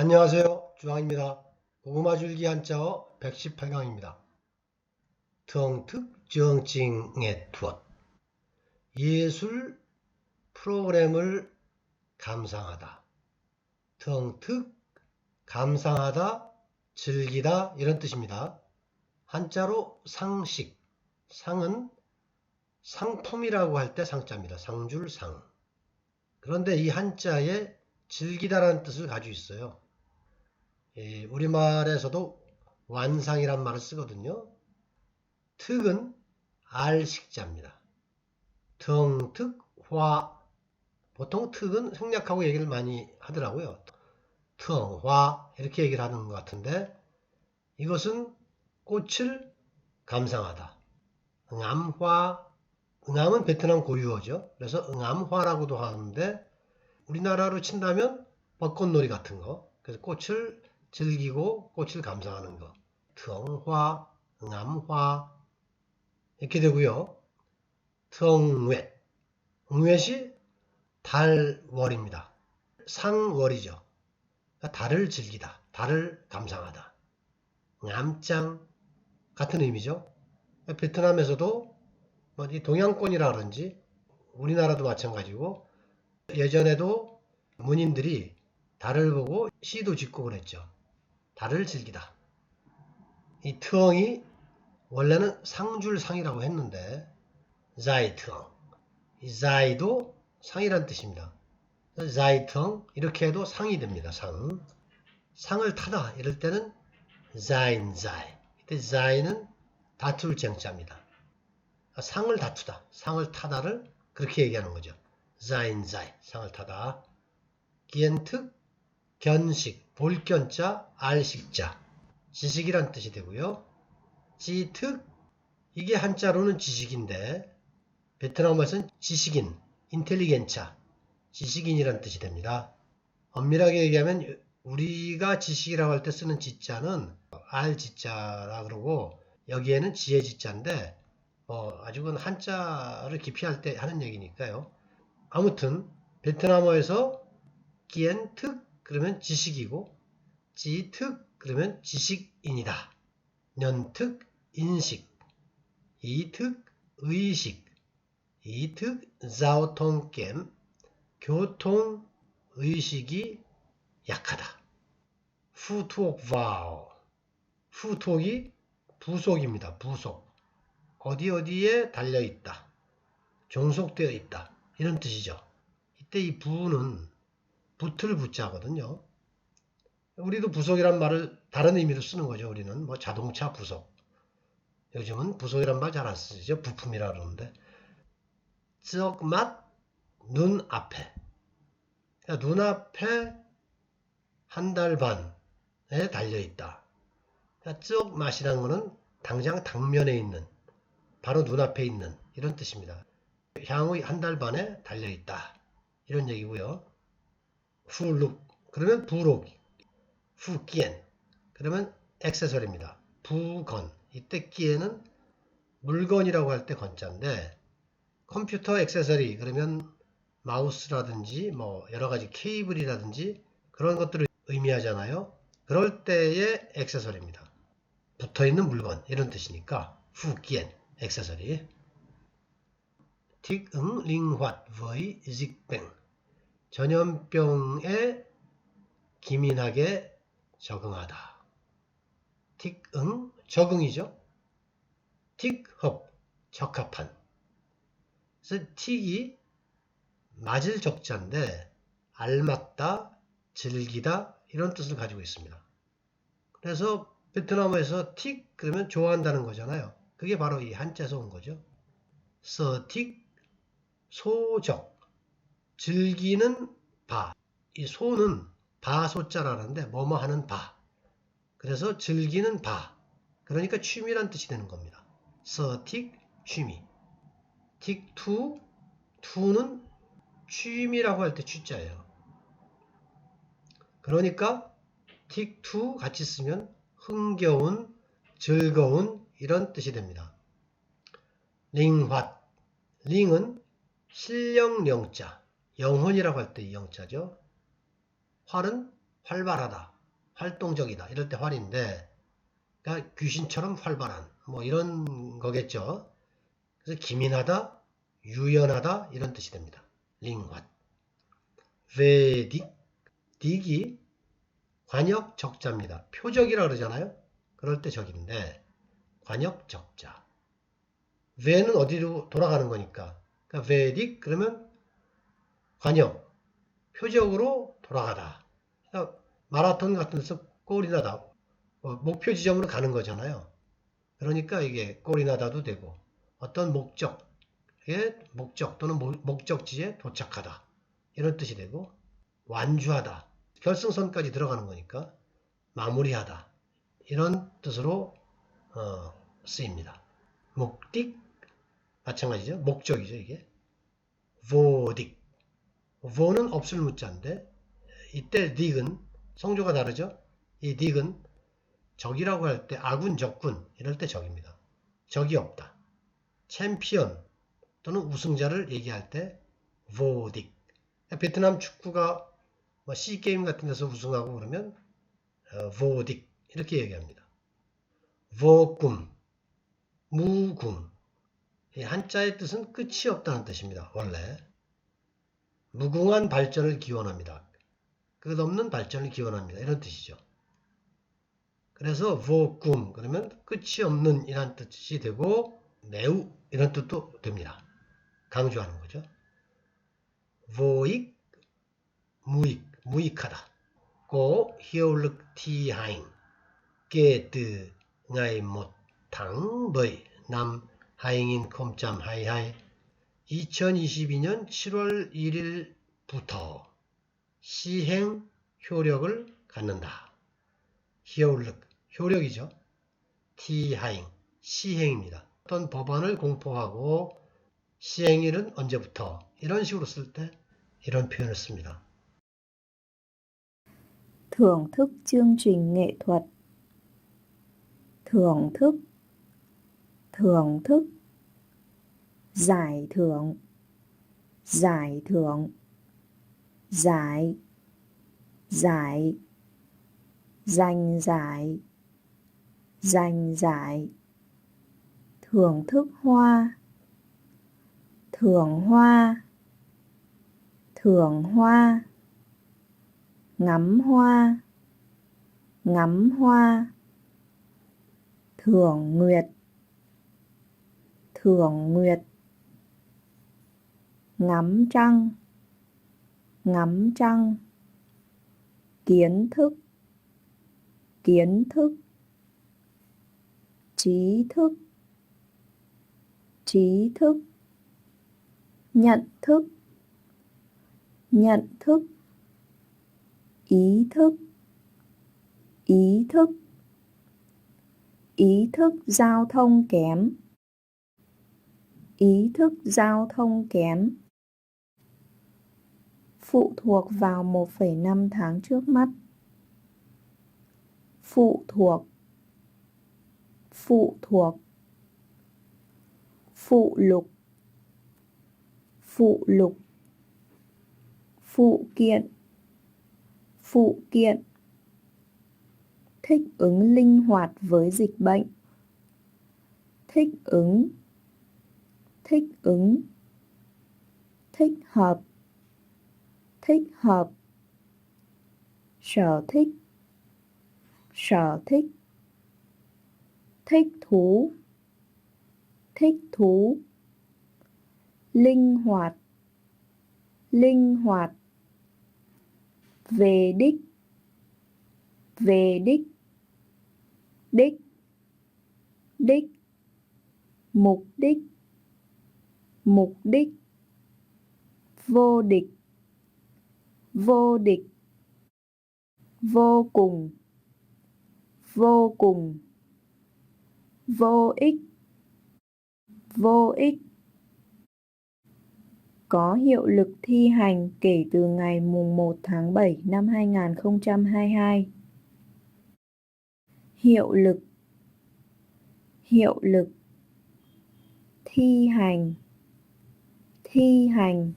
안녕하세요. 주황입니다. 고구마 줄기 한자어 118강입니다. 정특 정칭의 투엇 예술 프로그램을 감상하다. 정특 감상하다 즐기다 이런 뜻입니다. 한자로 상식 상은 상품이라고 할 때 상자입니다. 상줄 상. 그런데 이 한자에 즐기다라는 뜻을 가지고 있어요. 예, 우리말에서도 완상이란 말을 쓰거든요. 특은 알식자입니다. 덩특화 보통 특은 생략하고 얘기를 많이 하더라고요. 텅화 이렇게 얘기를 하는 것 같은데 이것은 꽃을 감상하다. 응암화 응암은 베트남 고유어죠. 그래서 응암화라고도 하는데 우리나라로 친다면 벚꽃놀이 같은 거. 그래서 꽃을 즐기고 꽃을 감상하는 거. 트엉화, 응암화 이렇게 되고요. 트엉웻. 응웻이 달월입니다. 상월이죠. 그러니까 달을 즐기다. 달을 감상하다. 암짱 같은 의미죠. 베트남에서도 뭐이 동양권이라 그런지 우리나라도 마찬가지고 예전에도 문인들이 달을 보고 시도 짓고 그랬죠. 달을 즐기다. 이 트엉이 원래는 상줄상이라고 했는데 자이 트엉 이 자이도 상이란 뜻입니다. 자이 트엉 이렇게 해도 상이 됩니다. 상 상을 타다 이럴 때는 자인 자이 이때 자이는 다툴 쟁자입니다. 상을 다투다 상을 타다를 그렇게 얘기하는 거죠. 자인 자이 상을 타다 기엔특 견식 볼견자 알식자 지식이란 뜻이 되고요. 지특 이게 한자로는 지식인데 베트남어에서는 지식인 인텔리겐차 지식인이란 뜻이 됩니다. 엄밀하게 얘기하면 우리가 지식이라고 할 때 쓰는 지자는 알지자라 그러고 여기에는 지혜 지자인데 어, 아직은 한자를 기피할 때 하는 얘기니까요. 아무튼 베트남어에서 기엔특 그러면 지식이고 지특 그러면 지식인이다. 년특 인식 이특 의식 이특 자오통겜 교통 의식이 약하다. 후톡와오 후톡이 부속입니다. 부속 어디 어디에 달려 있다. 종속되어 있다. 이런 뜻이죠. 이때 이 부는 붙을 붙자거든요. 우리도 부속이란 말을 다른 의미로 쓰는 거죠. 우리는 뭐 자동차 부속. 요즘은 부속이란 말 잘 안 쓰죠. 부품이라 그러는데. 쩍맛 눈 앞에. 그러니까 눈 앞에 한 달 반에 달려 있다. 그러니까 쩍맛이라는 거는 당장 당면에 있는 바로 눈앞에 있는 이런 뜻입니다. 향후 한 달 반에 달려 있다. 이런 얘기고요. 후룩 그러면 부록 후끼엔 그러면 액세서리입니다. 부건 이때 끼에는 물건이라고 할 때 건자인데 컴퓨터 액세서리 그러면 마우스라든지 뭐 여러 가지 케이블이라든지 그런 것들을 의미하잖아요. 그럴 때의 액세서리입니다. 붙어 있는 물건 이런 뜻이니까 후끼엔 액세서리 thích ứng linh hoạt với dịch bệnh 전염병에 기민하게 적응하다. 틱응 적응이죠. 틱hợp 적합한. 그래서 틱이 맞을 적자인데 알맞다, 즐기다 이런 뜻을 가지고 있습니다. 그래서 베트남어에서 틱 그러면 좋아한다는 거잖아요. 그게 바로 이 한자에서 온 거죠. 서틱 소적 즐기는 바. 이 소는 바소자라는데 뭐뭐 하는 바. 그래서 즐기는 바. 그러니까 취미란 뜻이 되는 겁니다. 서틱 취미. 틱투 투는 취미라고 할 때 취자예요. 그러니까 틱투 같이 쓰면 흥겨운, 즐거운 이런 뜻이 됩니다. 링화 링은 실령령자 영혼이라고 할 때 이 영자죠. 활은 활발하다, 활동적이다 이럴 때 활인데 그러니까 귀신처럼 활발한 뭐 이런 거겠죠. 그래서 기민하다, 유연하다 이런 뜻이 됩니다. 링활. 베딕, 딕이 관역 적자입니다. 표적이라 그러잖아요. 그럴 때 적인데 관역 적자. 베는 어디로 돌아가는 거니까. 그러니까 베딕 그러면 관역 표적으로 돌아가다. 마라톤 같은 데서 골이 나다. 어, 목표 지점으로 가는 거잖아요. 그러니까 이게 골이 나다도 되고 어떤 목적의 목적 또는 모- 목적지에 도착하다. 이런 뜻이 되고 완주하다. 결승선까지 들어가는 거니까 마무리하다. 이런 뜻으로 어, 쓰입니다. 목딕 마찬가지죠. 목적이죠, 이게. vo딕. Vo는 없을 문자인데 이때 딕은 성조가 다르죠. 이 딕은 적이라고 할 때 아군, 적군 이럴 때 적입니다. 적이 없다. 챔피언 또는 우승자를 얘기할 때 vo딕. 베트남 축구가 뭐 C게임 같은 데서 우승하고 그러면 어, vo딕 이렇게 얘기합니다. vo꿈, 무궁. 이 한자의 뜻은 끝이 없다는 뜻입니다. 원래. 무궁한 발전을 기원합니다. 끝없는 발전을 기원합니다. 이런 뜻이죠. 그래서 vo꿈 그러면 끝이 없는 이란 뜻이 되고 매우 이런 뜻도 됩니다. 강조하는 거죠. vo익 무익 무익하다. 고 thi hành kể từ ngày 1 tháng 7 năm 2022 2022년 7월 1일부터 시행 효력을 갖는다. 효력, 효력이죠. 티하잉, 시행입니다. 어떤 법안을 공포하고 시행일은 언제부터 이런 식으로 쓸 때 이런 표현을 씁니다. thưởng thức chương trình nghệ thuật thưởng thức thưởng thức giải thưởng giải thưởng, giải giải, giành giải giành giải, thưởng thức hoa, thưởng hoa thưởng hoa, ngắm hoa ngắm hoa, thưởng nguyệt thưởng nguyệt ngắm trăng ngắm trăng, kiến thức kiến thức, trí thức trí thức, nhận thức nhận thức, ý thức ý thức ý thức giao thông kém, ý thức giao thông kém phụ thuộc vào 1,5 tháng trước mắt. Phụ thuộc. Phụ thuộc. Phụ lục. Phụ lục. Phụ kiện. Phụ kiện. Thích ứng linh hoạt với dịch bệnh. Thích ứng. Thích ứng. Thích hợp thích hợp. Sở thích. Sở thích. Thích thú. Thích thú. Linh hoạt. Linh hoạt. Về đích. Về đích. Đích. Đích. Mục đích. Mục đích. Vô địch vô địch, vô cùng vô cùng, vô ích vô ích có hiệu lực thi hành kể từ ngày mùng 1 tháng 7 năm 2022. Hiệu lực Hiệu lực Thi hành Thi hành